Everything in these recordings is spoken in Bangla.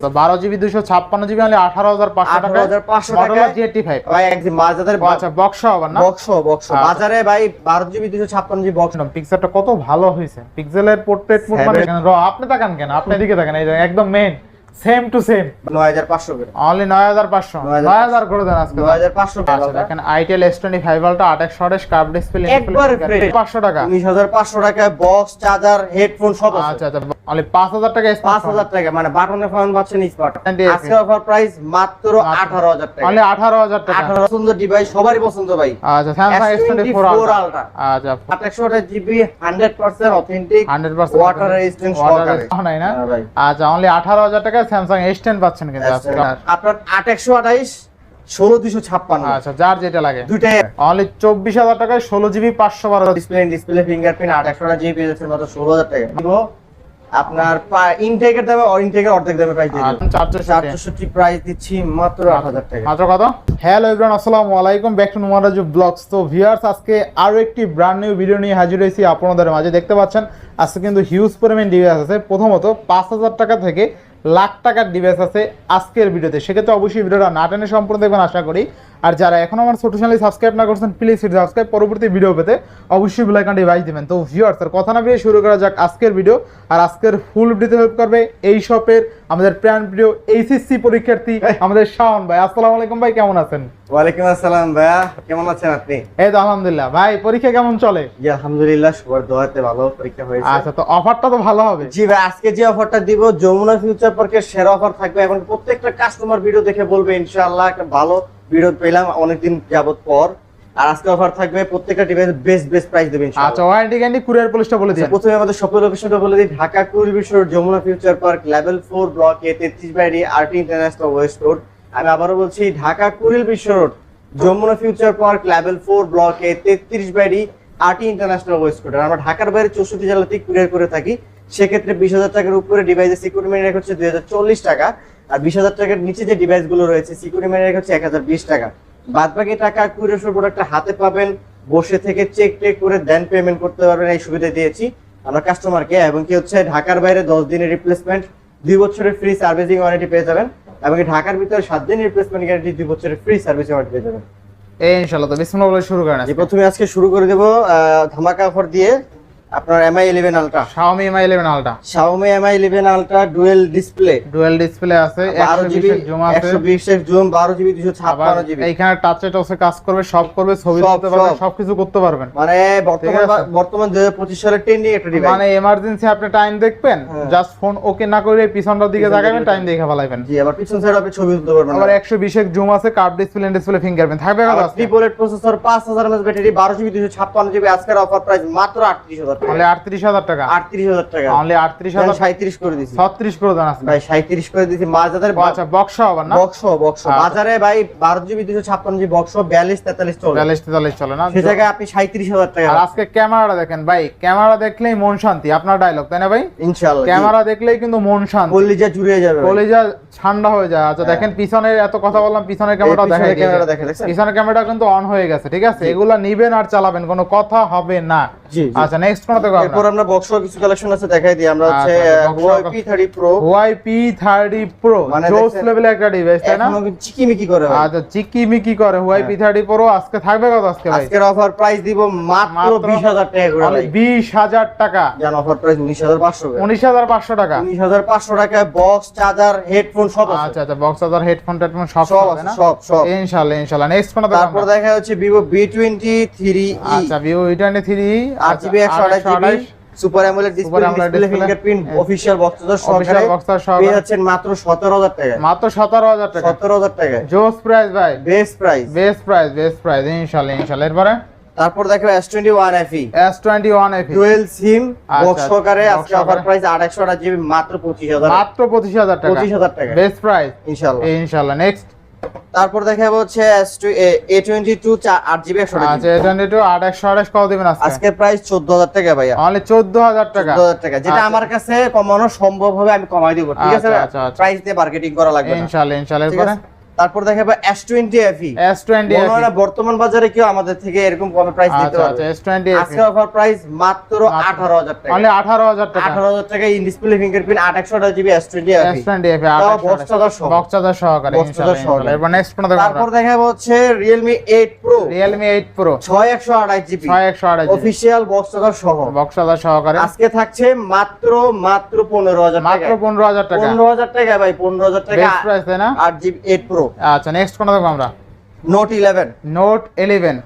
বারো জিবি দুশো ছাপ্পান্ন জিবি হলে আঠারো হাজার পাঁচশো টাকা। 18,500 মডেল টাকায়। জি ফাইভ ভাই একদম বাজারের আচ্ছা বক্স হবে না? বক্স বক্স আচ্ছা। বাজারে ভাই বারো জিবি দুশো ছাপ্পান্ন জিবি বক্স পিক্সেলটা কত ভালো হয়েছে। পিক্সেলের পোর্ট্রেট মোড মানে র আপনি তাকান কেন? আপনি দিকে তাকান এই যে একদম মেইন সেম টু সেম নয় হাজার পাঁচশো করে। অনলি নয় হাজার পাঁচশো। 9,500 নয় হাজার করে দেন আজকে আচ্ছা দেখেন আইটেল আলটা কার্ভ ডিসপ্লে একবারে fresh। টাকা। উনিশ হাজার পাঁচশো টাকায় বক্স চার্জার হেডফোন সব আছে। আচ্ছা আচ্ছা অনলি টাকা টাকা মানে বাটনে ফোন পাচ্ছেন স্মার্ট আজকে অফার প্রাইস মাত্র আঠারো হাজার টাকা। অনলি আঠারো হাজার টাকা। আঠারো সুন্দর ডিভাইস সবারই পছন্দ ভাই। আচ্ছা Samsung S twenty four S24 ultra আচ্ছা আঠাশশো GB hundred percent authentic hundred percent water resistant সহকারে না। আচ্ছা অনলি আঠারো হাজার টাকা স্যামসাং এস টেন পাচ্ছেন কিন্তু আজকে। আপনার আঠাশশো আঠাইশ ষোলো দুশো ছাপ্পান্ন। আচ্ছা যার যেটা লাগে। দুইটাই অনলি চব্বিশ হাজার টাকায় ষোলো জিবি পাঁচশো বারো। ডিসপ্লে ডিসপ্লে ফিঙ্গারপ্রিন্ট জিবি পেয়ে যাচ্ছেন মাত্র ষোলো হাজার টাকা। আপনার ইনটেকের দামে অর ইনটেকের অর্ধেক দামে প্রাইস আচ্ছা, প্রাইস দিচ্ছি মাত্র আট হাজার টাকা। মাত্র কত? হ্যালো এভরিওয়ান আসসালামু আলাইকুম। ব্যাক টু নুমারাজু ব্লগস তো ভিউয়ার্স আজকে আরও একটি ব্র্যান্ড নিউ ভিডিও নিয়ে হাজির হয়েছি আপনাদের মাঝে। দেখতে পাচ্ছেন আজকে কিন্তু হিউজ পরিমাণ ডিভাইস আছে। প্রথমত পাঁচ হাজার টাকা থেকে লাখ টাকার ডিভাইস আছে আজকের ভিডিওতে। সেক্ষেত্রে অবশ্যই ভিডিওটা না টেনে সম্পূর্ণ দেখবেন, আশা করি। আর যারা এখন আমার ছোটো চ্যানেল সাবস্ক্রাইব না করছেন প্লিজ সাবস্ক্রাইব পরবর্তী ভিডিও পেতে অবশ্যই বেলাইকানটি ডিভাইস দেবেন। তো ভিউয়ার্স আর কথা না বেরিয়ে শুরু করা যাক আজকের ভিডিও আর আজকের ফুল ভিডিওতে হেল্প করবে এই শপের আমাদের প্রাণ প্রিয় এইচএসসি পরীক্ষার্থী আমাদের শাওন ভাই। আসসালামু আলাইকুম ভাই কেমন আছেন? ওয়ালাইকুম আসসালাম ভাইয়া কেমন আছেন আপনি? এই তো আলহামদুলিল্লাহ। ভাই পরীক্ষা কেমন চলে? জি আলহামদুলিল্লাহ সবার দোয়াতে ভালো পরীক্ষা হয়েছে। আচ্ছা তো অফারটা তো ভালো হবে। জি ভাই আজকে যে অফারটা দিব যমুনা ফিউচার পার্কের সেরা অফার থাকবে। এবং প্রত্যেকটা কাস্টমার ভিডিও দেখে বলবে ইনশাআল্লাহ একটা ভালো ভিডিও পেলাম। অনেকদিন যাবত পর। আর আজকে অফার থাকবে প্রত্যেকটা ডিভাইস বেস্ট বেস্ট প্রাইস দেবে আচ্ছা ওয়ারেন্টি গ্যারান্টি কুরিয়ার পুলিশটা বলে আচ্ছা, প্রথমে আমাদের শপের লোকেশনটা বলে দিই। ঢাকা কুড়ি বিশ্বর Jamuna future park level four block A তেত্রিশ বাইরি R T international west road আমি আবারও বলছি Dhaka Kuril Bishwa road Jamuna future park level four block A তেত্রিশ বাইরি R T international west road আমরা ঢাকার বাইরে চৌষট্টি জেলাতে কুরিয়ার করে থাকি। সেক্ষেত্রে বিশ হাজার টাকার উপরে ডিভাইসের সিকিউরিটি মানি রেখে হচ্ছে দুই হাজার চল্লিশ টাকা। আর বিশ হাজার টাকার নিচে যে ডিভাইসগুলো রয়েছে সিকিউরিটি মানি রেখে হচ্ছে এক হাজার বিশ টাকা। বাদ বাকি টাকা কুরিয়ার প্রোডাক্টটা হাতে পাবেন বসে থেকে চেক টেক করে দেন পেমেন্ট করতে পারবেন এই সুবিধা দিয়েছি। আমরা কাস্টমারকে এবং কি হচ্ছে ঢাকার বাইরে দশ দিনের রিপ্লেসমেন্ট দুই বছরের ফ্রি সার্ভিসিং ওয়ারেন্টি পেয়ে যাবেন এবং ঢাকার ভিতরে সাত দিনের রিপ্লেসমেন্ট গ্যারান্টি দুই বছরের ফ্রি সার্ভিসিং ওয়ারেন্টি পেয়ে যাবেন। এই ইনশাআল্লাহ তো বিসমিল্লাহ বলে শুরু করেন প্রথমে আজকে শুরু করে দেবো ধামাকা অফার দিয়ে আপনার Mi eleven ultra Xiaomi Mi 11 Ultra Xiaomi Mi eleven ultra dual display dual display আছে বারো 120 এর জুম আছে। একশো বিশ জুম বারো জিবি দুশো আবার ছাপ্পান্ন জিবি এইখানে টাচে টাচে কাজ করবে সব করবে ছবি তুলতে পারবেন সব। সবকিছু করতে পারবেন। মানে বর্তমান আছে। বর্তমান দুই হাজার পঁচিশ সালের ট্রেন্ডিং একটা ডিভাইস মানে এমার্জেন্সি আপনি টাইম দেখবেন। জাস্ট ফোন ওকে না করে পিছনটার দিকে তাকাবেন টাইম দেখে ফেলাইবেন। জি আবার পিছন সাইড আপনি ছবি তুলতে পারবেন আবার একশো বিশ জুম আছে কার্ভ ডিসপ্লে ডিসপ্লে ফিঙ্গারপ্রিন্ট থাকবে কত আজকে? ট্রিপলেট প্রসেসর পাঁচ হাজার ব্যাটারি বারো জিবি দুশো ছাপ্পান্ন জিবি আজকের অফার প্রাইস মাত্র আটত্রিশ হাজার। টাকা অনলি আটত্রিশ হাজার টাকা। আটত্রিশ হাজার টাকা। অনলি আটত্রিশ হাজার সাঁত্রিশ করে দিছি। ছত্রিশ করে দেন ভাই সাঁত্রিশ করে দিছি। বাজারে আচ্ছা বক্স আবার না? Box box. বাজারে ভাই বারো জিবি দুশো ছাপ্পান্ন জিবি বক্স বিয়াল্লিশ তেতাল্লিশ চলে। বিয়াল্লিশ তেতাল্লিশ চলে না? সে জায়গায় আপনি সাঁত্রিশ হাজার টাকা আর আজকে ক্যামেরাটা দেখেন ভাই ক্যামেরা দেখলেই মন শান্তি আপনার ডায়লগ তাই না ভাই? ইনশাল্লাহ ক্যামেরা দেখলেই কিন্তু মন শান্তি। কলিজা জুড়িয়ে যাবে। কলিজা ঠান্ডা হয়ে যায়। আচ্ছা হ্যাঁ। দেখেন পিছনের এত কথা বললাম পিছনের ক্যামেরাটা পিছনের ক্যামেরাটা কিন্তু অন হয়ে গেছে ঠিক আছে? এগুলা নিবেন আর চালাবেন কোনো কথা হবে না। আচ্ছা নেক্সট এরপর আমরা বক্স কিছু কালেকশন আছে দেখাই দিই। আমরা হচ্ছে box হুয়াই সহ- P thirty pro Y P thirty pro জোস লেভেলের একটা ডিভাইস তাই না? চিকিমিকি করে আচ্ছা চিকিমিকি করে। Y P. আজকে থাকবে কত আজকে ভাই? আজকের অফার প্রাইস দিব মাত্র মাত্র বিশ হাজার টাকা করে ভাই। বিশ হাজার টাকা। জান offer price box charger headphone সব আছে। আচ্ছা আচ্ছা বক্স হাজার হেডফোন টেডফোন সব আছে না? সব সব। ইনশাআল্লাহ ইনশাআল্লাহ নেক্সট কোন তারপর দেখা যাচ্ছে ভিভো বি টোয়েন্টি থ্রি আচ্ছা থ্রি আট জিবি একশো আঠাশ super AMOLED display display fingerprint. Official সহকারে। পেয়ে যাচ্ছেন মাত্র সতেরো হাজার টাকায় মাত্র সতেরো হাজার টাকা। সতেরো হাজার টাকায় জোস প্রাইস ভাই। Best price best price best price ইনশাআল্লাহ ইনশাআল্লাহ এরপরে? তারপর দেখো S twenty one F E S twenty one F dual SIM box সহকারে আজকে অফার প্রাইস আড়াইশো আঠাশ জিবি মাত্র পঁচিশ হাজার মাত্র পঁচিশ হাজার টাকা। পঁচিশ হাজার টাকা। বেস্ট প্রাইস ইনশাল্লাহ। ইনশাআল্লাহ নেক্সট তারপর দেখা যাবে হচ্ছে এ টোয়েন্টি টু আট জিবি একশো আচ্ছা এ টোয়েন্টি টু আট একশো আঠাশ কত দিবেন আজকে? আজকে প্রাইস চোদ্দ হাজার টাকা ভাইয়া। মানে চোদ্দ হাজার টাকা? চোদ্দ হাজার টাকা। যেটা আচ্ছা। আমার কাছে কমানো সম্ভব হবে আমি কমাই দেব ঠিক আছে আচ্ছা, আচ্ছা, আচ্ছা। প্রাইস দিয়ে মার্কেটিং করা লাগবে ইনশাল্লাহ ইনশাআল্লাহ তারপর দেখাবো S twenty F E S twenty না বর্তমান বাজারে কেউ আমাদের থেকে এরকম কমে প্রাইস দিতে আচ্ছা আচ্ছা পারবে এস টোয়েন্টি আজকে অফার প্রাইস মাত্র আঠারো হাজার টাকা। অনলি আঠারো হাজার টাকা। আঠারো হাজার টাকা ইন ডিসপ্লে ফিঙ্গারপ্রিন্ট আট একশো GB S twenty S F E twenty F তাও box charger সহ। বক্স সহকারে ইনশাআল্লাহ সহকারে। এরপর নেক্সট কোন দেখো তারপর দেখাবো হচ্ছে Realme eight pro Realme eight pro ছয় একশো আড়াই জিবি ছয় একশো আড়াই অফিসিয়াল বক্স সহ। বক্স চার্জার সহকারে। আজকে থাকছে মাত্র মাত্র পনেরো হাজার মাত্র টাকা পনেরো হাজার টাকা। পনেরো হাজার টাকা ভাই পনেরো হাজার টাকা বেস্ট প্রাইস তাই না? আট জিবি এইট প্রো আচ্ছা নেক্সট কোন দেখো আমরা? Note eleven note eleven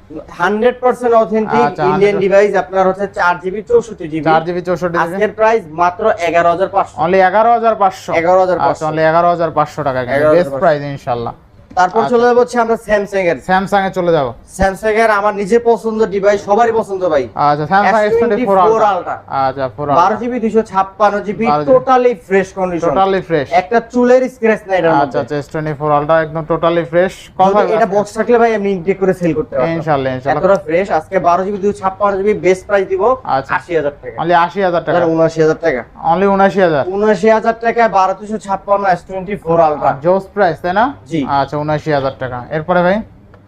hundred percent authentic Indian device আপনার হচ্ছে চার জিবি চৌষট্টি জিবি চার জিবি চৌষট্টি জিবি আজকের প্রাইস মাত্র এগারো হাজার পাঁচশো। অনলি এগারো হাজার পাঁচশো। এগারো হাজার আচ্ছা পাঁচশো। অনলি এগারো হাজার পাঁচশো টাকা বেস্ট প্রাইস ইনশাল্লাহ। তারপর আচ্ছা। চলে যাব হচ্ছে আমরা স্যামসাং এর। স্যামসাং এ চলে যাব। স্যামসাং এর আমার নিজের পছন্দ ডিভাইস সবারই পছন্দ ভাই। আচ্ছা Samsung S S24 ultra Ultra। আচ্ছা ফোর বারো জিবি দুশো ছাপ্পান্ন GB totally fresh condition totally fresh একটা চুলের স্ক্র্যাচ নাই এটার আচ্ছা আচ্ছা এস টোয়েন্টি ফোর আলট্রা একদম টোটালি ফ্রেশ কথা এটা বক্স থাকলে ভাই আমি ইনটেক করে সেল করতে পারব ইনশাল্লাহ ইনশাল্লাহ। এতটা ফ্রেশ আজকে বারো জিবি দুশো ছাপ্পান্ন জিবি বেস্ট প্রাইস দিব আচ্ছা। আশি হাজার টাকা। অনলি আশি হাজার টাকা? উনআশি হাজার টাকা। অনলি উনআশি হাজার? উনআশি হাজার টাকায় বারো দুশো ছাপ্পান্ন এস টোয়েন্টি ফোর আলট্রা জোস প্রাইস তাই না? জি। আচ্ছা উনআশি হাজার টাকা। এরপরে ভাই?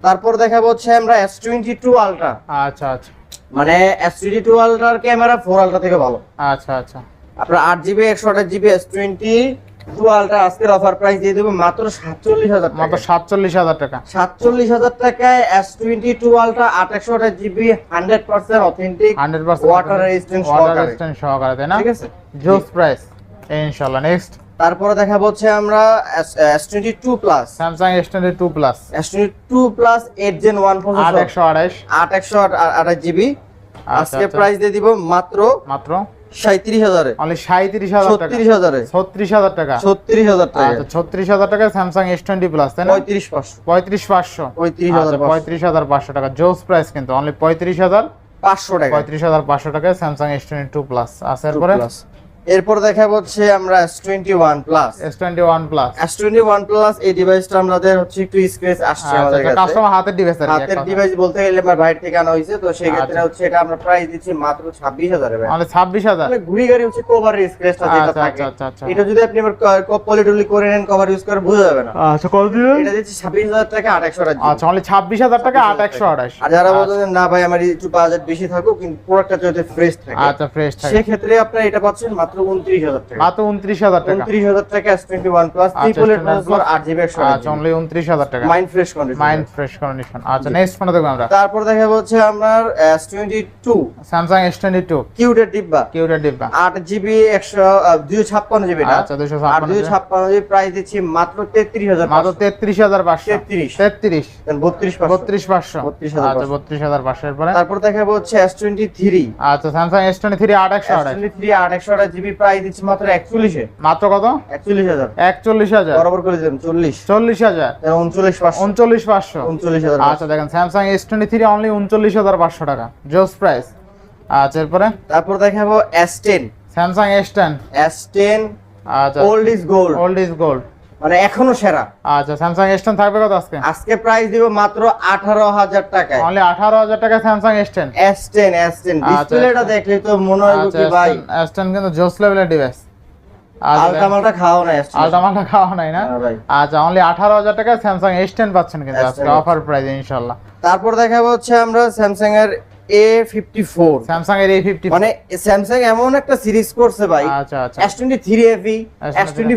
তারপর দেখাবো হচ্ছে আমরা এস টোয়েন্টি টু আলট্রা আচ্ছা আচ্ছা। মানে এস টোয়েন্টি টু আলট্রার ক্যামেরা ফোর আলট্রা থেকে ভালো। আচ্ছা আচ্ছা। আপনার আট জিবি একশো আঠাশ GB S twenty two ultra আজকের অফার প্রাইস দিয়ে দেবো মাত্র সাতচল্লিশ হাজার মাত্র সাতচল্লিশ হাজার টাকা। সাতচল্লিশ হাজার টাকায় এস টোয়েন্টি টু আলট্রা আট একশো আঠাশ GB hundred percent authentic hundred percent water resistant সহকারে। তাই না? ঠিক আছে? জোস প্রাইস ইনশাল্লাহ নেক্সট তারপরে দেখাবো হচ্ছে আমরা S twenty two plus Samsung S twenty two plus S twenty two plus eight gen one processor একশো আড়াইশ। আট একশো আঠাশ জিবি আজকে আচ্ছা। প্রাইস দিয়ে দিব মাত্র মাত্র? সাঁত্রিশ হাজারে। অনলি সাঁত্রিশ হাজার টাকা। ছত্রিশ হাজারে। ছত্রিশ হাজার টাকা। ছত্রিশ হাজার টাকা। আচ্ছা ছত্রিশ হাজার টাকা স্যামসাং এস টোয়েন্টি প্লাস তাই না? পঁয়ত্রিশ পাঁচশো। পঁয়ত্রিশ পাঁচশো। পঁয়ত্রিশ হাজার আচ্ছা, পঁয়ত্রিশ হাজার পাঁচশো টাকা। জোস প্রাইস কিন্তু অনলি পঁয়ত্রিশ হাজার। পাঁচশো টাকা। পঁয়ত্রিশ হাজার পাঁচশো টাকায় স্যামসাং এস টু প্লাস আছে এরপরে? Plus। এরপর দেখাবো হচ্ছে আমরা S twenty one plus S twenty one plus S twenty one plus এই ডিভাইসটা আমাদের হচ্ছে একটু স্ক্রেচ আসছে আমাদের কাছে। কাস্টমার হাতের ডিভাইস আর হাতের ডিভাইস বলতে গেলে আমার বাইরে থেকে আনা হয়েছে তো সেই ক্ষেত্রে আচ্ছা। হচ্ছে এটা আমরা প্রাইস দিচ্ছি মাত্র ছাব্বিশ হাজারে অনলি ছাব্বিশ হাজার। তাহলে ঘুরি গাড়ি হচ্ছে কভার স্ক্রেচটা যেটা আচ্ছা, থাকে। আচ্ছা, আচ্ছা, আচ্ছা। এটা যদি আপনি আবার পলিটুলি করে নেন কভার ইউজ করে বোঝা যাবে না। আচ্ছা কত দিবেন? এটা দিচ্ছি ছাব্বিশ হাজার টাকা আট একশো টাকা আচ্ছা অনলি ছাব্বিশ হাজার টাকা আট একশো আঠাশ আর যারা বলছেন না ভাই আমার একটু বাজেট বেশি থাকুক কিন্তু প্রোডাক্টটা যাতে ফ্রেশ থাকে আচ্ছা ফ্রেশ থাকে। সেক্ষেত্রে আপনি এটা পাচ্ছেন মাত্র উনত্রিশ হাজার টাকা। মাত্র উনত্রিশ হাজার টাকা। উনত্রিশ হাজার টাকা এস টোয়েন্টি ওয়ান প্লাস আচ্ছা, triple eight S21 processor GB একশো আচ্ছা অনলি উনত্রিশ হাজার টাকা। Mind fresh condition mind fresh condition আচ্ছা নেক্সট ফোনে দেখব আমরা। তারপর দেখা হচ্ছে আপনার স্যামসাং এস টোয়েন্টি টু কিউটের ডিব্বা। কিউটার ডিব্বা। আট জিবি একশো দুশো ছাপ্পান্ন জিবি আচ্ছা দুশো আর ছাপ্পান্ন দুশো ছাপ্পান্ন জিবি প্রাইস দিচ্ছি মাত্র তেত্রিশ হাজার মাত্র তেত্রিশ হাজার পাঁচশো। তেত্রিশ। তেত্রিশ। বত্রিশ বত্রিশ পাঁচশো। 32,500 আচ্ছা বত্রিশ হাজার পাঁচশো এরপরে। তারপর দেখাবো হচ্ছে এস টোয়েন্টি থ্রি আচ্ছা স্যামসাং এস টোয়েন্টি থ্রি আট একশো জিবি প্রাইস দিচ্ছি মাত্র একচল্লিশে। মাত্র কত? একচল্লিশ হাজার। একচল্লিশ হাজার। বরাবর করে দিলাম চল্লিশ। চল্লিশ হাজার? উনচল্লিশ পাঁচশো। উনচল্লিশ পাঁচশো। উনচল্লিশ হাজার আচ্ছা দেখেন Samsung S twenty three only উনচল্লিশ হাজার পাঁচশো টাকা। জোস প্রাইস আচ্ছা এরপরে? তারপর দেখাবো S ten Samsung S ten S ten আচ্ছা। Old is gold old is gold মানে এখনও সেরা। আচ্ছা স্যামসাং এস টেন থাকবে কত আজকে? আজকে প্রাইস দিব মাত্র আঠারো হাজার টাকায়। অনলি আঠারো হাজার টাকা Samsung S ten S ten S ten আচ্ছা, ডিসপ্লেটা আচ্ছা। দেখলে তো মনে হয় আচ্ছা কি ভাই? এস টেন কিন্তু জোস লেভেলের ডিভাইস আলটা মালটা খাওয়া না আলটামালটা খাওয়া নাই না? আচ্ছা অনলি আঠারো হাজার টাকা স্যামসাং এস টেন পাচ্ছেন কিন্তু আজকে অফার প্রাইস ইনশাল্লাহ তারপর দেখাবো হচ্ছে আমরা স্যামসাং এর এ ফিফটি ফোর স্যামসাং এর এই ফিফটি মানে স্যামসাং এমন একটা সিরিজ করছে ভাই। আচ্ছা আচ্ছা। S twenty three F E S23 S twenty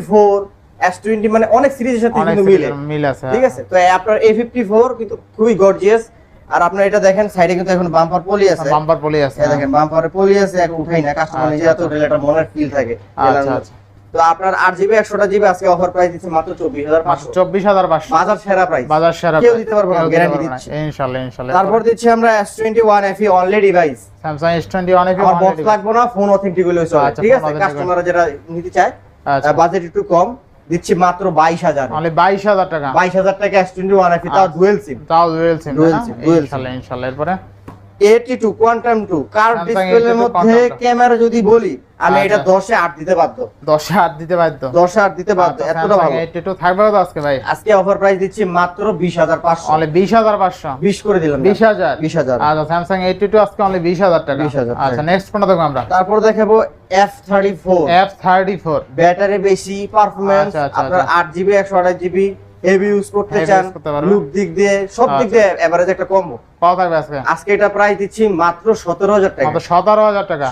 four S twenty মানে অনেক সিরিজের সাথে কিন্তু মিলে। মিল আছে ঠিক আছে? তো আপনার এ ফিফটি ফোর কিন্তু খুবই গর্জিয়াস আর আপনার এটা দেখেন সাইডে কিন্তু এখন বাম্পার পলি আছে। বাম্পার পলি আছে দেখেন বাম্পারে পলি আছে এখন উঠাই না কাস্টমার নিজে এত আচ্ছা। মনের ফিল থাকে। আচ্ছা আচ্ছা। তো আপনার আট জিবি একশোটা জিবি আজকে অফার প্রাইস দিচ্ছে মাত্র চব্বিশ হাজার পাঁচশো। চব্বিশ হাজার পাঁচশো। বাজার সেরা প্রাইস বাজার সেরা কেউ দিতে পারবে না, guarantee দিচ্ছি। ইনশাল্লাহ ইনশাল্লাহ। তারপর দিচ্ছি আমরা S twenty one F E only device Samsung S twenty অনেক আমার বক্স লাগবে না ফোন অথেন্টিক হলে আচ্ছা, ঠিক আছে? কাস্টমাররা যারা নিতে চায় আচ্ছা। বাজেট একটু কম। দিচ্ছি মাত্র বাইশ হাজার। মানে বাইশ হাজার টাকা। বাইশ হাজার টাকা এস টোয়েন্টি ওয়ান তাও আচ্ছা। ডুয়েল সিম তাও ডুয়েল সিম ডুয়েল সিম। ইনশাল্লাহ ইনশাল্লাহ। এরপরে? 82 কোয়ান্টাম 2 কার্ভ ডিসপ্লের মধ্যে ক্যামেরা যদি বলি আমি এটা 10 এ 8 দিতে বাধ্য। 10 এ 8 দিতে বাধ্য। 10 এ 8 দিতে বাধ্য। আচ্ছা, এতটা ভালো। 82 থাকবে তো আজকে ভাই? আজকে অফার প্রাইস দিচ্ছি মাত্র 20500 অনলি 20500 20 করে দিলাম। 20000 20000 আচ্ছা Samsung 82 আজকে অনলি 20000 টাকা। 20000 আচ্ছা হ্যাঁ। নেক্সট কোনটা আমরা? তারপর দেখাবো F34 F34 ব্যাটারি বেশি পারফরম্যান্স আচ্ছা, আচ্ছা, আপনার 8GB 128GB হেভি ইউজ করতে চান use করতে পারবে। লুক দিক দিয়ে সব দিক আচ্ছা। দিয়ে এভারেজ একটা কম্বো কত থাকবে আজকে? আজকে এটা প্রাইস দিচ্ছি মাত্র টাকা। মাত্র টাকা?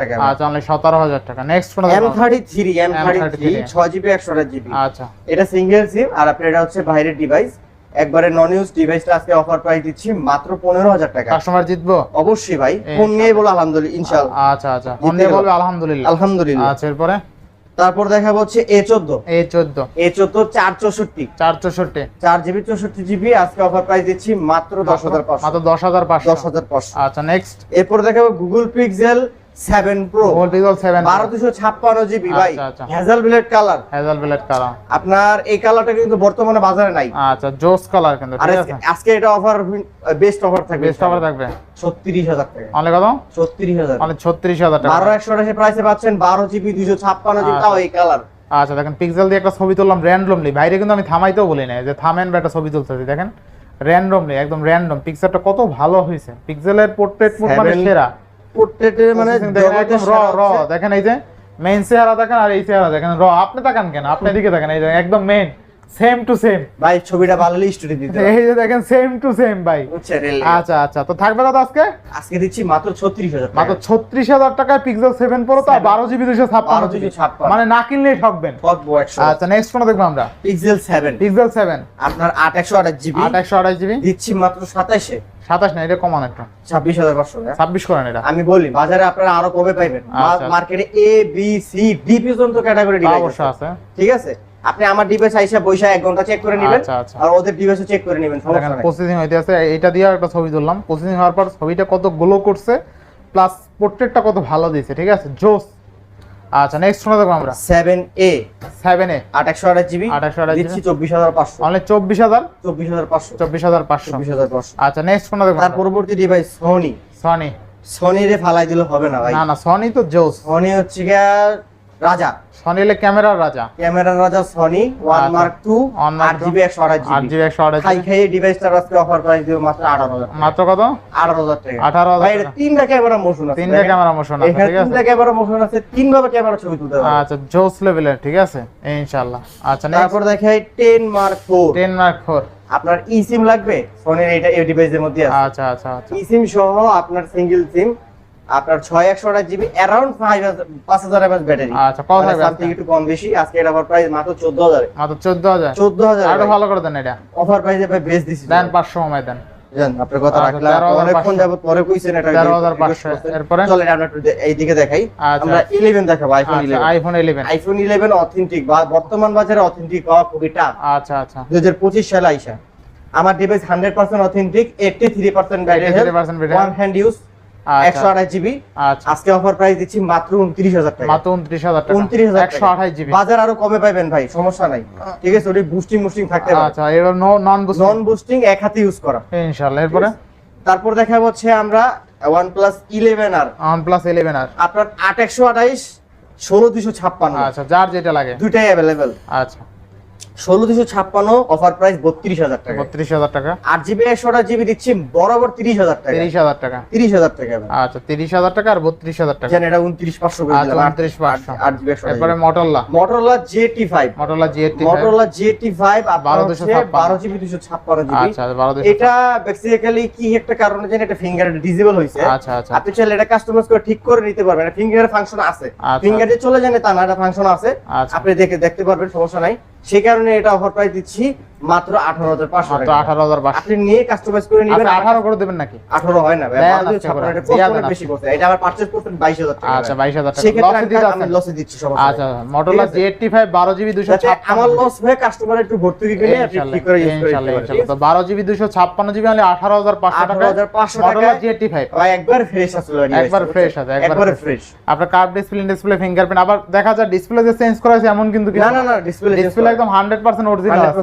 টাকা আচ্ছা অনলি সতেরো হাজার টাকা। নেক্সট কোন M thirty three M thirty three M33 ছয় জিবি একশো আঠাশ জিবি আচ্ছা। এটা সিঙ্গেল সিম আর আপনার এটা হচ্ছে বাইরের ডিভাইস একবারে নন ইউজ ডিভাইসটা আজকে অফার প্রাইস দিচ্ছি মাত্র পনেরো হাজার টাকা। কাস্টমার জিতবো? অবশ্যই ভাই। ফোন নিয়ে বলো আলহামদুলিল্লাহ আচ্ছা আচ্ছা। ফোন বলবে আলহামদুলিল্লাহ। আলহামদুলিল্লাহ। আচ্ছা এরপরে? তারপর দেখা হচ্ছে এ চোদ্দ। এ চোদ্দ। এ চোদ্দ চার চৌষট্টি। চার চৌষট্টি। চার জিবি চৌষট্টি জিবি আজকে অফার প্রাইস দিচ্ছি মাত্র দশ হাজার পাঁচশো। মাত্র দশ হাজার পাঁচশো। দশ হাজার পাঁচশো। আচ্ছা নেক্সট এরপর দেখাবো গুগল পিক্সেল সেভেন প্রো গোল পিক্সেল সেভেন বারো দুশো জিবি ভাই। আচ্ছা, আচ্ছা। Blade colour hazel blade colour আপনার এই কালারটা কিন্তু বর্তমানে বাজারে নাই। আচ্ছা জোস কালার কিন্তু ঠিক আজকে- আছে? আজকে এটা অফার বেস্ট অফার থাকবে। বেস্ট অফার থাকবে? ছত্রিশ হাজার টাকা। অনলি কত? ছত্রিশ হাজার। অনলি ছত্রিশ হাজার টাকা। বারো একশো আঠাশি প্রাইসে পাচ্ছেন বারো জিবি দুশো ছাপ্পান্ন জিবি আচ্ছা। তাও এই কালার আচ্ছা দেখেন পিক্সেল দিয়ে একটা ছবি তুললাম র্যান্ডমলি বাইরে কিন্তু আমি থামাইতেও বলি না যে থামেন বা একটা ছবি তুলতেছি দেখেন? র্যান্ডমলি একদম র্যান্ডম পিক্সেলটা কত ভালো হয়েছে পিক্সেলের পোর্ট্রেট মোড মানে সেরা। পোর্ট্রেটের মানে দেখেন একদম র র দেখেন এই যে মেইন চেহারা দেখেন আর এই চেহারা দেখেন। র আপনি তাকান কেন? আপনি দিকে দেখেন এই যে একদম মেইন সেম টু সেম ভাই ছবিটা ভালো স্টোরি দিতে এই যে দেখেন সেম টু সেম ভাই। আচ্ছা আচ্ছা। তো থাকবে কত আজকে? আজকে দিচ্ছি মাত্র ছত্রিশ হাজার মাত্র ছত্রিশ হাজার টাকায় পিক্সেল সেভেন প্রো তো Seven। বারো জিবি দুশো ছাপ্পান্ন জিবি GB 56 মানে না কিনলেই ঠকবেন। আচ্ছা নেক্সট কোন দেখব আমরা। পিক্সেল সেভেন পিক্সেল সেভেন আপনার আট একশো আঠাশ জিবি। আট একশো আঠাশ জিবি। দিচ্ছি মাত্র সাতাশে। সাতাশ না এটা কমান একটু। ছাব্বিশ হাজার পাঁচশো ছাব্বিশ করেন এটা। আমি বলি বাজারে আপনারা আরও কমে পাইবেন। আচ্ছা। মার্কেটে এ বি সি ডি পর্যন্ত ক্যাটাগরি ডিভাইস অবশ্য আছে। ঠিক আছে? আপনি আমার ডিভাইস আইসা বইসা এক ঘণ্টা চেক করে নেবেন আচ্ছা, আচ্ছা। আর ওদের ডিভাইসও চেক করে নেবেন সমস্যা নাই। প্রসেসিং হইতে আছে এটা দিয়ে একটা ছবি তুললাম। প্রসেসিং হওয়ার পর ছবিটা কত গ্লো করছে প্লাস পোর্ট্রেটটা কত ভালো দিয়েছে ঠিক আছে? জোস। আচ্ছা নেক্সট শোনা দেখব আমরা। সেভেন এ সেভেন এ আট একশো আঠাশ জিবি 828 দিচ্ছি চব্বিশ হাজার পাঁচশো। অনলি চব্বিশ হাজার? চব্বিশ হাজার পাঁচশো। চব্বিশ হাজার পাঁচশো। চব্বিশ হাজার পাঁচশো। আচ্ছা নেক্সট শোনা দেখব তার পরবর্তী ডিভাইস সনি সনি সনি রে ফালাই দিলে হবে না ভাই। না না সনি তো জোস। সনি হচ্ছে গিয়া রাজা। সনি হলে ক্যামেরার রাজা। ক্যামেরার রাজা সনি ওয়ান আচ্ছা। মার্ক টু One Mark আট two, জিবি একশো আঠাশ আট জিবি জিবি একশো আঠাশ খাই খাইয়ে ডিভাইসটার আজকে অফার প্রাইস দিব মাত্র আঠারো হাজার মাত্র কত? আঠারো হাজার টাকা। আঠারো হাজার ভাই তিনটা ক্যামেরা মোশন আছে। তিনটা ক্যামেরা মোশন আছে ঠিক আছে? তিনটা ক্যামেরা মোশন আছে তিন ভাবে ক্যামেরা ছবি তুলতে পারবে আচ্ছা জোস লেভেলের ঠিক আছে? ইনশাআল্লাহ। আচ্ছা তারপর দেখাই ten mark four ten mark four আপনার ই সিম লাগবে? ফোনের এটা এই ডিভাইসের মধ্যে আছে। আচ্ছা আচ্ছা আচ্ছা। ই সিম সহ আপনার সিঙ্গেল সিম আপনার ছয় একশো আঠাশ জিবি অ্যারাউন্ড ফাইভ পাঁচ হাজার এমএস ব্যাটারি। আচ্ছা, কত থাকবে সামথিং একটু কম বেশি আজকে এটা আবার প্রাইস মাত্র চোদ্দ হাজার। মাত্র চোদ্দ হাজার। চোদ্দ হাজার আরও ভালো করে দেন এটা। অফার প্রাইসে ভাই বেশ দিছি। দেন পাঁচশো সময় দেন। জান আপনার কথা আচ্ছা, রাখলাম। 13,500 অনেকক্ষণ যাবত পরে কইছেন এটা 13,500 এরপরে? চলেন আমরা একটু এইদিকে দেখাই। আচ্ছা। আমরা 11 দেখাবো আইফোন আচ্ছা 11 আইফোন ইলেভেন আইফোন 11 অথেন্টিক বা বর্তমান বাজারে অথেন্টিক পাওয়া খুবই টাফ আচ্ছা আচ্ছা। 2025 সালে আইসা। আমার device 100% authentic 83% battery 83% battery one hand use আচ্ছা। 128 জিবি। আচ্ছা। আজকে অফার প্রাইস দিচ্ছি মাত্র 29000 টাকা। মাত্র উনত্রিশ হাজার টাকা। 29000 একশো আঠাশ জিবি। বাজার আরও কমে পাবেন ভাই সমস্যা নাই। ঠিক আছে ওটি বুস্টিং বুস্টিং থাকতে আচ্ছা এবার নন বুস্ট নন বুস্টিং এক হাতে ইউজ করা। ইনশাআল্লাহ এরপরে? তারপর দেখা হচ্ছে আমরা OnePlus 11 আর ওয়ান প্লাস ইলেভেন আর আপনার আট একশো আঠাইশ ষোলো দুশো ছাপ্পান্ন। আচ্ছা যার যেটা লাগে। দুইটাই অ্যাভেলেবেল আচ্ছা। ষোলো দুশো ছাপ্পান্ন অফার প্রাইস বত্রিশ হাজার টাকা। বত্রিশ হাজার টাকা। আট জিবি দিচ্ছি বরাবর তিরিশ হাজার টাকা। তিরিশ হাজার টাকা। তিরিশ হাজার টাকা আচ্ছা তিরিশ হাজার টাকা আর বত্রিশ হাজার টাকা। এটা উনত্রিশ পাঁচশো করে আচ্ছা দিলাম উনত্রিশ পাঁচশো। আট জিবি একশো এরপরে মটোলা মোটরলা জেটি ফাইভ মটোলা জি এইটটি জেটি ফাইভ বারো দুশো জিবি দুশো ছাপ্পান্ন জিবি। আচ্ছা বারো এটা বেসিক্যালি কি একটা কারণে জানি এটা ফিঙ্গার ডিজেবল হয়েছে। আচ্ছা আচ্ছা। আপনি চাইলে এটা কাস্টমাইজ করে ঠিক করে নিতে পারবেন। ফিঙ্গার ফাংশন আছে। ফিঙ্গার চলে যাবে তা না এটা ফাংশন আছে। আপনি দেখে দেখতে পারবেন সমস্যা নাই। সেই কারণে এটা অফার প্রাইস দিচ্ছি। মাত্র মাত্র টাকা। পাঁচশো। আপনি নিয়ে কাস্টমাইজ করে নেবেন আচ্ছা করে দেবেন নাকি? হয় না ভাই। ছাপ্পান্ন, এটা বেশি এটা আবার টাকা। আচ্ছা বাইশ হাজার টাকা। লসে দিতে আছেন লসে দিচ্ছি সমস্যা আচ্ছা নেই। মটোলা ঠিক আছে? জি এইটটি জিবি দুশো আমার লস হয়ে কাস্টমার একটু ভর্তুকি কিনে আপনি ঠিক করে ইউজ করে ইনশাল্লাহ দিতে তো বারো জিবি দুশো ছাপ্পান্ন জিবি হলে আঠারো হাজার পাঁচশো টাকা। 18,500 মটোলা টাকায় জি ফাইভ ভাই একবার ফ্রেশ একবার আছে, একবার ফ্রেশ আপনার কার্ড ডিসপ্লে ডিসপ্লে ফিঙ্গারপ্রিন্ট আবার দেখা যায় ডিসপ্লে যে চেঞ্জ করা হয়েছে এমন কিন্তু না না। না ডিসপ্লে ডিসপ্লে একদম হান্ড্রেড পার্সেন্ট অরিজিনাল আছে।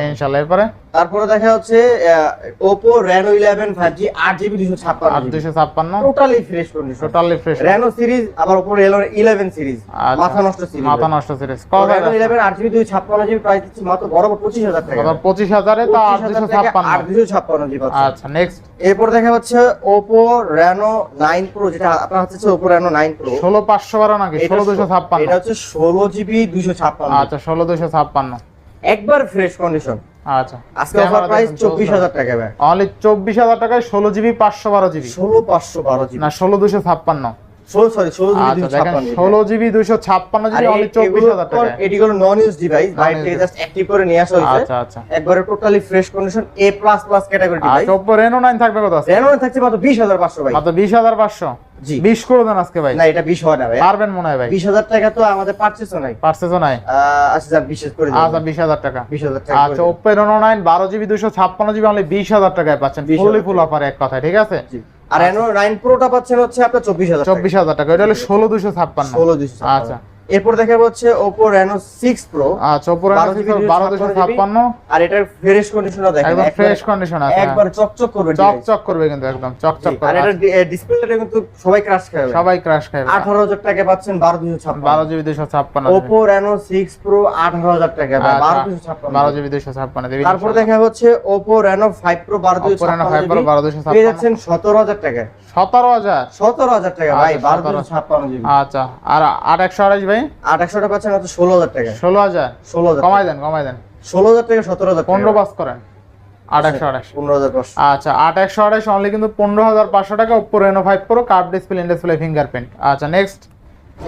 100% original। ইনশাল্লাহ এরপরে? তারপরে দেখা হচ্ছে জিবি দুশো আর ছাপ্পান্ন দুশো ছাপ্পান্ন। Totally fresh condition totally fresh Reno series আবার ওপো ইলেভেন সিরিজ মাথা নষ্ট সিরিজ মাথা নষ্ট সিরিজ কত আট জিবি দুই প্রাইস দিচ্ছি মাত্র বরাবর পঁচিশ হাজার টাকা। পঁচিশ হাজারে তো। আচ্ছা নেক্সট এরপর দেখা হচ্ছে ওপো রেনো নাইন প্রো যেটা আপনার হচ্ছে নাইন প্রো ষোলো পাঁচশো বারো নাকি? ষোলো দুশো ছাপ্পান্ন। এটা হচ্ছে ষোলো জিবি দুশো ছাপ্পান্ন। আচ্ছা ষোলো দুশো ছাপ্পান্ন। একবার ফ্রেশ কন্ডিশন আচ্ছা। আজকে অফার প্রাইস চব্বিশ হাজার টাকা ভাই। অনলি চব্বিশ হাজার টাকায় ষোলো জিবি পাঁচশো বারো জিবি ষোলো পাঁচশো বারো জিবি না ষোলো দুশো ছাপ্পান্ন। ষোলো জিবি দেখেন ছাপ্পান্ন জিবি। চব্বিশ হাজার টাকা এটি কোনো নন ইউজ ডিভাইস বাইরে থেকে জাস্ট অ্যাক্টিভ করে নিয়ে আসা হয়েছে। আচ্ছা আচ্ছা। একবারে totally fresh condition A plus plus category device Oppo Reno nine থাকবে কত আছে? রেনো থাকছে মাত্র বিশ হাজার পাঁচশো ভাই। মাত্র বিশ হাজার পাঁচশো? জি। বিশ করে দেন আজকে ভাই। না এটা বিশ হয় না ভাই। পারবেন মনে হয় ভাই। বিশ হাজার টাকা তো আমাদের নাই। নাই। আচ্ছা করে দিন। আচ্ছা বিশ টাকা। বিশ টাকা আচ্ছা বারো অনলি বিশ টাকায় পাচ্ছেন। 20,000 ফুললি ফুল অফার এক কথায় ঠিক আছে? জি। আর রেনো নাইন প্রোটা পাচ্ছেন হচ্ছে আপনার চব্বিশ হাজার চব্বিশ হাজার টাকা এটা হলো ষোলো দুশো ছাপ্পান্ন। ষোলো দুশো আচ্ছা। এরপর দেখা হচ্ছে ওপো রেনো সিক্স প্রো আচ্ছা ওপো রেনো 12 GB বারো দুশো ছাপ্পান্ন। আর এটার ফ্রেশ কন্ডিশনও দেখেন একদম ফ্রেশ কন্ডিশন আছে হ্যাঁ। একবার চকচক করবে চক device। চক করবে কিন্তু একদম চক চক জি, আর করবে। এটার ডিসপ্লেটা কিন্তু সবাই ক্রাশ খাবে সবাই ক্রাশ খাবে আঠারো হাজার টাকা পাচ্ছেন বারো দুশো ছাপ্পান্ন। বারো জিবি দুশো ছাপ্পান্ন ওপো রেনো সিক্স প্রো আঠারো হাজার টাকা ভাই, আচ্ছা, বারো দুশো ছাপ্পান্ন। বারো জিবি দুশো ছাপ্পান্ন দেবে তারপর দেখা হচ্ছে Oppo Reno 5 Pro ছাপ্পান্ন 12 পেয়ে যাচ্ছেন সতেরো হাজার টাকা সতেরো হাজার? সতেরো হাজার টাকা ভাই আচ্ছা, বারো 17 দুশো ছাপ্পান্ন জিবি। আচ্ছা আর আট একশো আড়াইশ ভাই? আট একশো টাকা পাচ্ছেন ষোলো হাজার টাকা। ষোলো হাজার? ষোলো হাজার কমাই দেন কমাই দেন। ষোলো হাজার থেকে সতেরো হাজার পনেরো পাস করেন। আচ্ছা আট একশো অনলি কিন্তু পনেরো হাজার পাঁচশো টাকা Oppo Reno five pro curved display display fingerprint আচ্ছা নেক্সট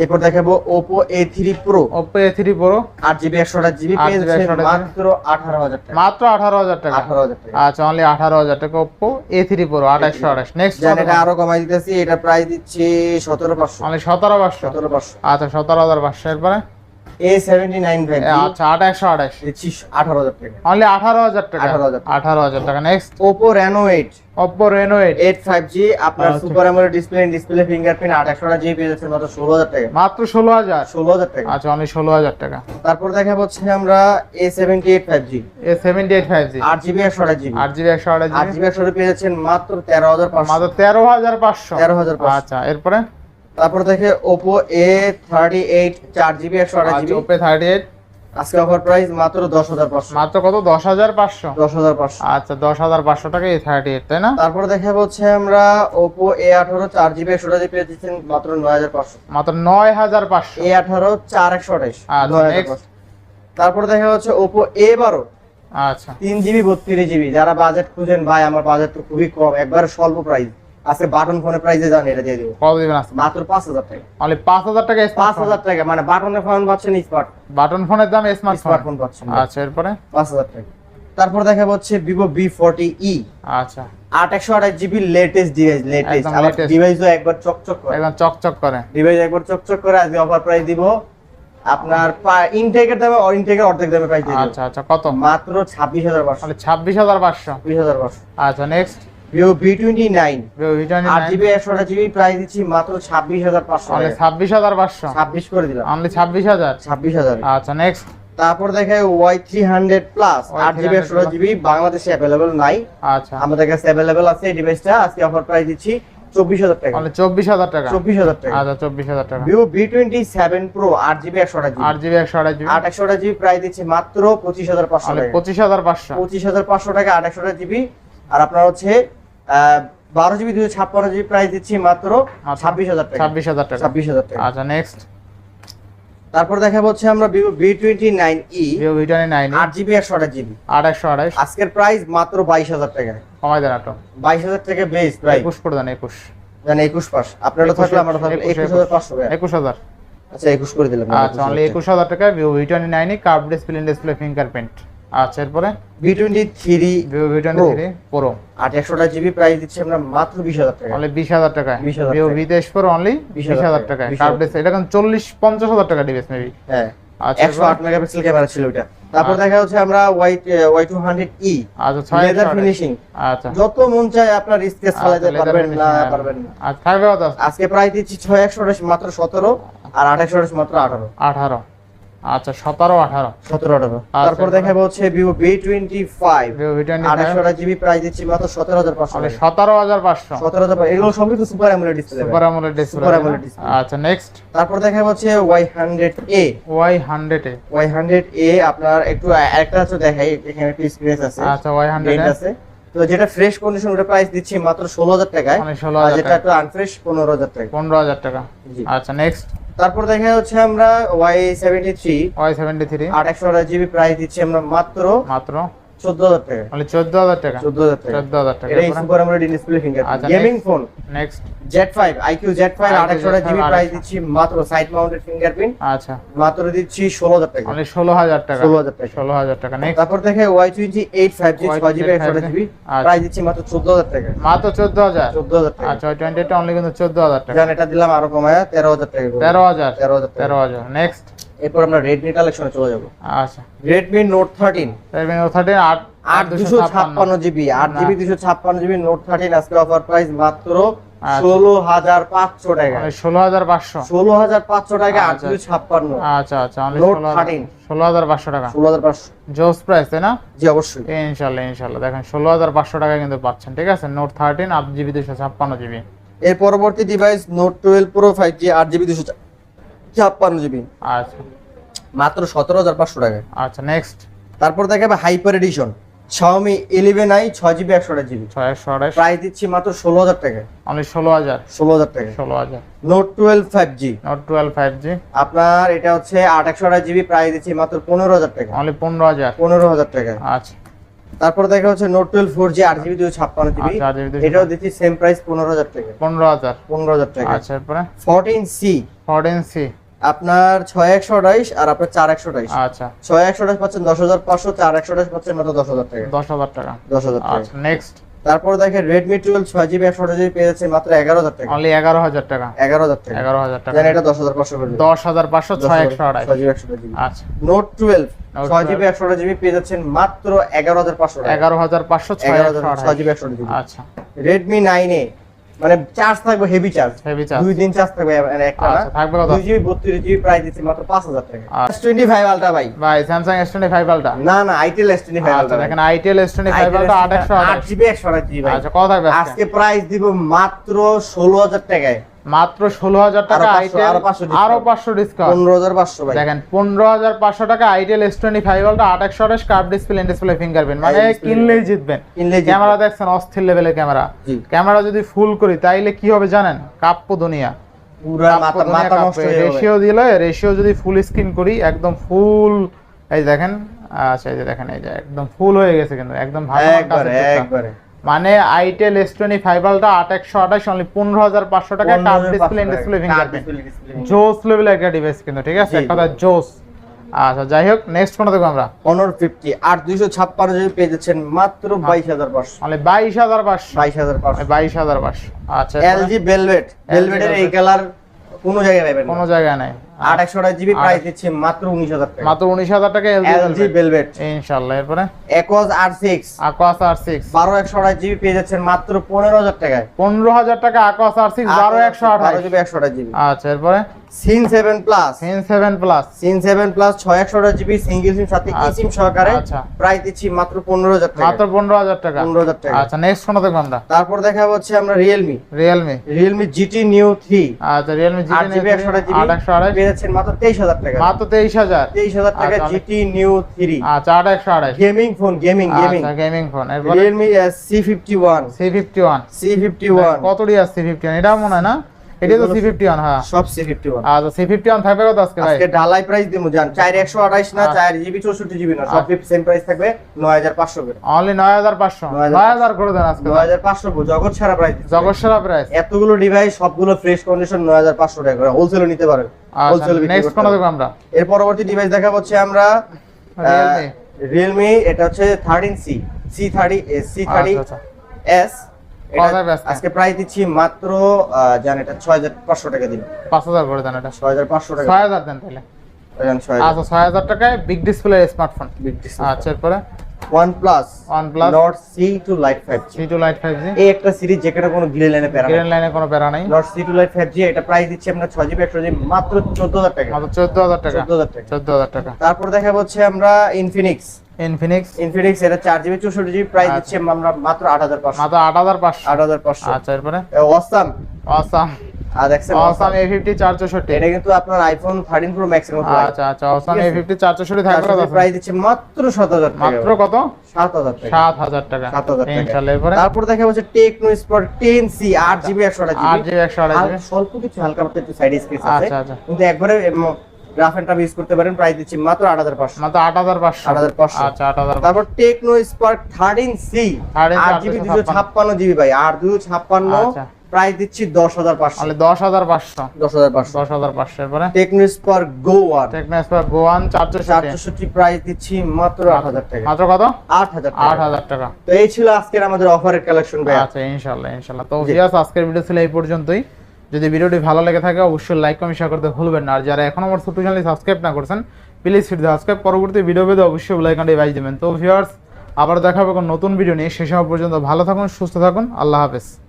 এরপর দেখাবো Oppo A three pro Oppo A three pro আট জিবি একশো আট জিবি 8 পেয়ে GB যাচ্ছেন 128 মাত্র আঠারো হাজার টাকা। মাত্র আঠারো হাজার টাকা। আঠারো হাজার টাকা। আচ্ছা অনলি আঠারো হাজার টাকা ওপো এ থ্রি প্রো আঠাশো। আঠাশ নেক্সট এটা আরও কমাই দিতেছি এটা প্রাইস দিচ্ছি সতেরো পাঁচশো। অনলি সতেরো পাঁচশো। সতেরো পাঁচশো। আচ্ছা সতেরো হাজার পাঁচশো এরপরে আচ্ছা একশো আড়াইশ আঠারো হাজার টাকা। অনলি আঠারো হাজার টাকা? 18,000 টাকা। আঠারো হাজার টাকা। Next Oppo Reno eight Reno eight eight five G আপনার। সুপার ডিসপ্লে ডিসপ্লে ফিঙ্গারপ্রিন্ট আট একশো জিবি পেয়ে যাচ্ছেন মাত্র ষোলো হাজার টাকা। মাত্র ষোলো হাজার? ষোলো হাজার টাকা। আচ্ছা অনলি ষোলো হাজার টাকা। তারপর দেখা হচ্ছে আমরা A seventy eight five G A seventy eight five G আট জিবি একশো আট জিবি আট জিবি একশো আড়াইশ আট জিবি জিবি একশো পেয়ে যাচ্ছেন মাত্র তেরো হাজার পাঁচশো। মাত্র তেরো হাজার পাঁচশো। 13,500 আচ্ছা এরপরে? তারপর দেখে ওপো এ থার্টি এইট চার জিবি একশো আট আচ্ছা থার্টি এইট আজকে অফার প্রাইস মাত্র দশ হাজার পাঁচশো। মাত্র কত? দশ হাজার পাঁচশো? দশ হাজার পাঁচশো। আচ্ছা দশ হাজার পাঁচশো টাকা এই থার্টি এইট তাই না? তারপর দেখে হচ্ছে আমরা ওপো এ আঠারো চার জিবি একশো জিবি পেয়ে দিচ্ছেন মাত্র নয় হাজার পাঁচশো। মাত্র নয় হাজার পাঁচশো। এ আঠারো চার একশো আঠাইশ আচ্ছা। তারপর দেখা হচ্ছে ওপো এ বারো। আচ্ছা। তিন জিবি বত্রিশ জিবি যারা বাজেট খুঁজেন ভাই আমার বাজেট তো খুবই কম। একবার স্বল্প প্রাইস আজকে বাটন ফোনের প্রাইসে জান এটা দিয়ে দিব। কত দিবেন আজকে? মাত্র পাঁচ হাজার টাকা। অনলি পাঁচ হাজার টাকা পাঁচ হাজার টাকা মানে বাটনের ফোন পাচ্ছেন স্মার্ট বাটন ফোনের দাম স্মার্টফোন স্মার্টফোন পাচ্ছেন। আচ্ছা এরপরে? পাঁচ হাজার টাকা। তারপর দেখা হচ্ছে বি ফোরটি আচ্ছা। আট একশো আঠাশ জিবি লেটেস্ট ডিভাইস লেটেস্ট আমার ডিভাইসও একবার চকচক করে। একদম চকচক করে। ডিভাইস একবার চকচক করে আজকে অফার প্রাইস দিব। আপনার ইনটেকের দামে অর ইনটেকের অর্ধেক দামে প্রাইস দিব। আচ্ছা আচ্ছা কত? মাত্র ছাব্বিশ হাজার পাঁচশো। অনলি ছাব্বিশ হাজার পাঁচশো। বিশ হাজার পাঁচশো। আচ্ছা নেক্সট ভিভো টোয়েন্টি নাইন আট জিবি একশো জিবি প্রাইস দিচ্ছি মাত্র ছাব্বিশ হাজার পাঁচশো ছাব্বিশ হাজার পাঁচশো ছাব্বিশ করে দিলাম অনলি ছাব্বিশ হাজার ছাব্বিশ হাজার আচ্ছা নেক্সট তারপর দেখায় ওয়াই থ্রি হান্ড্রেড প্লাস আট জিবি জিবি বাংলাদেশে অ্যাভেলেবল নাই আচ্ছা আমাদের কাছে অ্যাভেলেবল আছে এই ডিভাইসটা আজকে অফার প্রাইস দিচ্ছি চব্বিশ হাজার টাকা অনলি চব্বিশ হাজার টাকা চব্বিশ হাজার টাকা আচ্ছা চব্বিশ হাজার টাকা ভিভো টোয়েন্টি সেভেন প্রো আট জিবি একশো জিবি আট জিবি একশো জিবি আট একশো জিবি প্রাইস দিচ্ছি মাত্র পঁচিশ হাজার পাঁচশো টাকা পঁচিশ হাজার পাঁচশো পঁচিশ হাজার পাঁচশো টাকা আট একশো জিবি আর আপনার হচ্ছে বারো জিবি দুশো ছাপ্পান্ন জিবি প্রাইস দিচ্ছি মাত্র ছাব্বিশ হাজার টাকা। ছাব্বিশ হাজার টাকা। ছাব্বিশ হাজার টাকা। আচ্ছা নেক্সট তারপর দেখা হচ্ছে আমরা Vivo V twenty nine E Vivo nine আট জিবি একশো আঠাশ জিবি। আট একশো আড়াইশ আজকের প্রাইস মাত্র বাইশ হাজার টাকা কমাই দেন একটু বাইশ হাজার টাকা বেস্ট ভাই একুশ করে দেন একুশ। জান একুশ পাস আপনারও থাকলে থাকলে একুশ, হাজার পাঁচশো একুশ হাজার। আচ্ছা একুশ করে দিলাম। আচ্ছা অনলি একুশ হাজার টাকা Vivo nine E curve display display fingerprint আচ্ছা এরপরে? বি টোয়েন্টি থ্রি ভিভো ভিটানি Pro। থ্রি প্রো আট একশোটা জিবি প্রাইস দিচ্ছি আমরা মাত্র বিশ হাজার টাকা অনলি বিশ হাজার টাকায়। 20,000 টাকা। ভি তেইশ প্রো অনলি বিশ 20,000 হাজার টাকা, টাকায়। 20,000 এটা চল্লিশ পঞ্চাশ হাজার টাকা ডিভাইস মেবি হ্যাঁ। আচ্ছা একশো আট মেগাপিক্সেল ক্যামেরা ছিল ওইটা। তারপর আচ্ছা। দেখা হচ্ছে আমরা Y Y two hundred E leather finishing আচ্ছা। যত মন চায় আপনার স্কেচ আচ্ছা, চালাতে পারবেন না হ্যাঁ। পারবেন না। থাকবে আজকে প্রাইস দিচ্ছি ছয় একশো মাত্র সতেরো আর আট একশো মাত্র আঠারো। আঠারো। আচ্ছা সতেরো আঠারো। সতেরো আঠারো। আচ্ছা, তারপর দেখাবো হচ্ছে টোয়েন্টি ফাইভ ভিভো ভিটানি জিবি প্রাইস দিচ্ছি মাত্র সতেরো হাজার পাঁচশো অনলি সতেরো হাজার পাঁচশো। সতেরো হাজার এগুলো সবই তো সুপার অ্যামোলেড ডিসপ্লে সুপার আমলের ডিসপ্লে Super AMOLED display। আচ্ছা নেক্সট তারপর দেখা হচ্ছে Y hundred A Y hundred A Y hundred A আপনার একটু একটা হচ্ছে দেখাই এখানে একটু স্ক্রিন আছে। আচ্ছা ওয়াই হান্ড্রেড Date আছে। তো যেটা ফ্রেশ কন্ডিশন ওটা প্রাইস দিচ্ছি মাত্র ষোলো হাজার টাকায়। অনলি ষোলো আর হাজার যেটা টাকা। একটু আনফ্রেশ পনেরো হাজার টাকা পনেরো হাজার টাকা। জি। আচ্ছা নেক্সট তারপর দেখা হচ্ছে আমরা Y seventy three Y seventy three আট একশো জিবি প্রাইস দিচ্ছি আমরা মাত্র মাত্র। চোদ্দ হাজার টাকা অনলি চোদ্দ হাজার টাকা চোদ্দ হাজার টাকা চোদ্দ হাজার টাকা এটা সুপার আমোলেড ডিসপ্লে ফিঙ্গার আচ্ছা, gaming phone next Z five iQOO Z five iQOO আট একশো Z5 জিবি প্রাইস দিচ্ছি মাত্র সাইড মাউন্টেড ফিঙ্গারপ্রিন্ট আচ্ছা মাত্র দিচ্ছি ষোলো হাজার টাকা অনলি ষোলো হাজার টাকা 16,000 টাকা। ষোলো হাজার টাকা নেক্সট তারপর দেখে Y twenty eight five G ছয় জিবি একশো 5G জিবি আচ্ছা। প্রাইস দিচ্ছি মাত্র চোদ্দ হাজার টাকা মাত্র চোদ্দ হাজার চোদ্দ হাজার টাকা আচ্ছা ওই টোয়েন্টিটা অনলি কিন্তু চোদ্দ হাজার টাকা জান এটা দিলাম আরও কমায় তেরো হাজার টাকা করে। তেরো হাজার তেরো হাজার টাকা তেরো হাজার নেক্সট এরপর আমরা রেডমি কালেকশনে চলে যাব। আচ্ছা। Redmi note thirteen Redmi note thirteen আট আট দুশো ছাপ্পান্ন। জিবি আট না। জিবি দুশো ছাপ্পান্ন জিবি নোট থার্টিন আজকে অফার প্রাইস মাত্র আচ্ছা। ষোলো হাজার পাঁচশো টাকা। ষোলো হাজার পাঁচশো। ষোলো হাজার পাঁচশো টাকা আট আচ্ছা। দুশো ছাপ্পান্ন। আচ্ছা আচ্ছা Note ষোলো 13 ষোলো হাজার পাঁচশো টাকা। ষোলো হাজার পাঁচশো। জোস প্রাইস তাই না? জি অবশ্যই। ইনশাল্লাহ ইনশাল্লাহ। দেখেন ষোলো হাজার পাঁচশো টাকা কিন্তু পাচ্ছেন ঠিক আছে? নোট থার্টিন আট জিবি দুশো ছাপ্পান্ন জিবি। এর পরবর্তী device note twelve pro five G আট জিবি দুশো ছাপ্পান্ন জিবি। আচ্ছা। মাত্র সতেরো হাজার পাঁচশো টাকা। আচ্ছা নেক্সট তারপর দেখাবে hyper edition Xiaomi 11i I ছয় জিবি একশো জিবি। ছয় একশো আঠাশ। প্রাইস দিচ্ছি মাত্র ষোলো হাজার টাকা। অনলি ষোলো হাজার। ষোলো হাজার টাকা। ষোলো হাজার। Note twelve five G note twelve five G আপনার এটা হচ্ছে আট একশো আঠাশ জিবি প্রাইস দিচ্ছি মাত্র পনেরো হাজার টাকা। অনলি পনেরো হাজার। পনেরো হাজার টাকা। আচ্ছা। তারপর দেখা হচ্ছে নোট টুয়েলভ ফোর জি আট জিবি দুশো ছাপ্পান্ন জিবি। আচ্ছা, 8GB 256 এটাও দিচ্ছি সেম প্রাইস পনেরো হাজার টাকা। পনেরো হাজার। পনেরো হাজার টাকা। আচ্ছা ফোরটিন সি ফোরটিন সি আপনার ছয় একশো আঠাইশ আর আপনার চার একশো আঠাইশ। আচ্ছা। ছয় একশো আঠাইশ পাচ্ছেন দশ হাজার পাঁচশো চার একশো আঠাইশ পাচ্ছেন মাত্র দশ হাজার টাকা। দশ হাজার টাকা। দশ হাজার টাকা। আচ্ছা নেক্সট তারপর দেখেন রেডমি টুয়েলভ ছয় জিবি একশো আঠাশ জিবি পেয়ে যাচ্ছে মাত্র এগারো হাজার টাকা। অনলি এগারো হাজার টাকা। এগারো হাজার টাকা। এগারো হাজার টাকা। এটা দশ হাজার পাঁচশো করে। দশ হাজার পাঁচশো ছয় একশো আঠাশ ছয় জিবি একশো আঠাশ জিবি। আচ্ছা। নোট টুয়েলভ ছয় জিবি 12 একশো আঠাশ জিবি পেয়ে যাচ্ছেন মাত্র এগারো হাজার পাঁচশো এগারো হাজার পাঁচশো ছয় জিবি একশো আচ্ছা। রেডমি নাইন এ মানে চার্জ থাকবে হেভি চার্জ হেভি চার্জ দুই দিন চার্জ থাকবে মানে একটা না থাকবে কত? 2 জিবি বত্রিশ জিবি প্রাইস দিচ্ছে মাত্র পাঁচ হাজার টাকা। আচ্ছা। এস টোয়েন্টি ফাইভ আলট্রা ভাই। ভাই স্যামসাং এস টোয়েন্টি আলটা না না ফাইভ আচ্ছা আলট্রা দেখেন আইটেল এস টোয়েন্টি ফাইভ আলটা আট একশো আট আঠাশ জিবি একশো আঠাশ জিবি ভাই। আচ্ছা কত থাকবে আজকে? আজকে প্রাইস দিব মাত্র ষোলো হাজার টাকায়। মাত্র ষোলো হাজার টাকা আরও পাঁচশো- ডিসকাউন্ট পনেরো হাজার পাঁচশো দেখেন পনেরো হাজার পাঁচশো টাকা আইটেল এস টোয়েন্টি ফাইভ আলটা আট একশো আঠাশ কার্ভ ডিসপ্লে ডিসপ্লে ফিঙ্গারপ্রিন্ট মানে কিনলেই জিতবেন। ক্যামেরা দেখছেন অস্থির লেভেলের ক্যামেরা। ক্যামেরা যদি ফুল করি তাইলে কি হবে জানেন? কাপ্য দুনিয়া। রেশিও দিলে রেশিও যদি ফুল স্ক্রিন করি একদম ফুল এই দেখেন আচ্ছা এই যে দেখেন এই যে একদম ফুল হয়ে গেছে কিন্তু একদম ভালো মানে আইটেল এস টোয়েন্টি ফাইভ আলটা আট একশো আঠাশ অনলি পনেরো হাজার পাঁচশো টাকা কার্ভ ডিসপ্লে ডিসপ্লে ফিঙ্গারপ্রিন্ট জোস লেভেলের একটা ডিভাইস কিন্তু ঠিক আছে? কথা জোস আচ্ছা যাই হোক নেক্সট কোনটা দেখব আমরা? অনর ফিফটি আর দুইশো ছাপ্পান্ন জিবি পেয়ে যাচ্ছেন মাত্র বাইশ হাজার পাঁচশো। মানে বাইশ হাজার পাঁচশো। বাইশ হাজার পাঁচশো। বাইশ হাজার পাঁচশো। আচ্ছা এলজি ভেলভেট ভেলভেটের এই কালার কোনো জায়গায় পাবেন কোনো জায়গায় নাই। একশো জিবি প্রাইস দিচ্ছে মাত্র উনিশ হাজার টাকা। মাত্র উনিশ হাজার টাকা এলজি এলজি ইনশাল্লাহ এরপরে? Aquos R six Aquos R six বারো একশো আঠাশ জিবি পেয়ে যাচ্ছেন মাত্র পনেরো হাজার টাকায়। পনেরো হাজার টাকা আকোয়াস আর সিক্স বারো একশো আঠাশ। জিবি একশো আঠাশ জিবি। আচ্ছা এরপরে? সিন সেভেন প্লাস সিন সেভেন প্লাস সিন সেভেন প্লাস ছয় একশো আঠাশ জিবি সিঙ্গেল সিম সাথে ই আচ্ছা, সিম সহকারে আচ্ছা। প্রাইস দিচ্ছি মাত্র পনেরো হাজার টাকা মাত্র পনেরো হাজার টাকা। পনেরো হাজার টাকা আচ্ছা নেক্সট কোনটা দেখব আমরা? তারপর দেখা হচ্ছে আমরা Realme Realme Realme GT new three আচ্ছা রিয়েলমি জিবি একশো আঠাশ জিবি। যাচ্ছেন মাত্র তেইশ হাজার টাকা। মাত্র তেইশ হাজার? তেইশ হাজার টাকা আচ্ছা, জিটি নিউ থ্রি আচ্ছা আট একশো আঠাশ গেমিং ফোন গেমিং গেমিং আচ্ছা gaming phone Realme C fifty one C fifty one C fifty one কত ডিয়ার সি ফিফটি ওয়ান এটা মনে হয় না? এটা তো এগুলো- সি ফিফটি ওয়ান হ্যাঁ। সব সি ফিফটি ওয়ান আচ্ছা সি ফিফটি ওয়ান থাকবে কত আজকে ভাই? আজকে ঢালাই প্রাইস জান না আচ্ছা। জিবি চৌষট্টি জিবি না সব সেম প্রাইস থাকবে নয় হাজার পাঁচশো করে। অনলি পাঁচশো? 9,500 নয় হাজার করে দেন আজকে নয় হাজার পাঁচশো জগৎ সারা প্রাইস জগৎ সেরা প্রাইস এতগুলো ডিভাইস সবগুলো ফ্রেশ কন্ডিশন নয় হাজার পাঁচশো টাকা করে। হোলসেলে নিতে পারেন আচ্ছা নেক্সট কোনটা দেখব আমরা? এর পরবর্তী ডিভাইস দেখা হচ্ছে আমরা Realme। রিয়েলমি এটা হচ্ছে থার্টিন সি সি থার্টি আচ্ছা, আচ্ছা। আজকে? প্রাইস দিচ্ছি মাত্র জান এটা ছয় হাজার পাঁচশো টাকা দিন পাঁচ হাজার করে দেন এটা। ছয় হাজার পাঁচশো টাকা। ছয় হাজার দেন তাহলে। আচ্ছা ছয় হাজার টাকায় বিগ ডিসপ্লে স্মার্টফোন আচ্ছা এরপরে? One plus OnePlus। Lite five G C two lite five G এই একটা সিরিজ যেখানে কোনো গ্লে লাইনে প্যারা গ্রিন লাইনে কোনো প্যারা নাই। টু লাইট ফাইভ জি এটা প্রাইস দিচ্ছি আমরা ছয় জিবি একশো জিবি মাত্র চোদ্দ হাজার টাকা। মাত্র চোদ্দ হাজার টাকা। চোদ্দ হাজার টাকা। চোদ্দ হাজার টাকা। তারপর দেখা হচ্ছে আমরা ইনফিনিক্স ইনফিনিক্স ইনফিনিক্স এটা চার জিবি চৌষট্টি জিবি প্রাইস। দিচ্ছি আমরা মাত্র আট হাজার পাঁচশো। মাত্র আট হাজার পাঁচশো। আট হাজার পাঁচশো। আচ্ছা এরপরে? ওয়াসাম আসাম আর দেখছেন অসাম এ ফিফটি চার চৌষট্টি। এটা কিন্তু আপনার আইফোন থার্টিন প্রো ম্যাক্স এর মতো আচ্ছা আচ্ছা অসাম ঠিক এ আছে। ফিফটি চার চৌষট্টি থাকবে কত? আছে? প্রাইস দিচ্ছে মাত্র সাত হাজার টাকা। মাত্র কত? সাত হাজার টাকা। সাত হাজার টাকা। সাত হাজার টাকা। ইনশাল্লাহ এরপরে? তারপর দেখা যাচ্ছে টেকনো স্পট টেন সি আট জিবি একশো আট জিবি একশো আড়াই স্বল্প কিছু হালকা পাতলা একটু সাইড স্পেস আছে। আচ্ছা আচ্ছা। কিন্তু একবারে এন্ড ইউজ করতে পারেন প্রাইস দিচ্ছি মাত্র আট হাজার পাঁচশো। মাত্র আট হাজার পাঁচশো। 8,500 আচ্ছা আট হাজার তারপর টেকনো স্পার্ক 13C, আট জিবি দুশো ছাপ্পান্ন জিবি ভাই আর দুশো ছাপ্পান্ন আচ্ছা। প্রাইস দিচ্ছি দশ হাজার পাঁচশো। তাহলে দশ হাজার পাঁচশো। দশ হাজার পাঁচশো। দশ হাজার পাঁচশো টেকনো স্পার্ক গো ওয়ান টেকনাস বা গোয়ান চার চৌষট্টি চারশোষট্টি প্রাইস দিচ্ছি মাত্র আট হাজার টাকা। মাত্র কত? আট হাজার আট টাকা হাজার টাকা। তো এই ছিল আজকের আমাদের অফারের কালেকশন ভাই আচ্ছা ইনশাল্লাহ ইনশাল্লাহ। তো ভিউয়ার্স আজকের ভিডিও ছিল এই পর্যন্তই। যদি ভিডিওটি ভালো লেগে থাকে, অবশ্যই লাইক কমেন্ট শেয়ার করতে ভুলবেন না। আর যারা এখন আমার ছোট চ্যানেল সাবস্ক্রাইব না করছেন প্লিজ সেটি সাবস্ক্রাইব পরবর্তী ভিডিও পেতে অবশ্যই লাইকনটি বাজ দেবেন। তো ভিউয়ার্স আবার দেখা হবে নতুন ভিডিও নিয়ে। সে সময় পর্যন্ত ভালো থাকুন, সুস্থ থাকুন। আল্লাহ হাফেজ।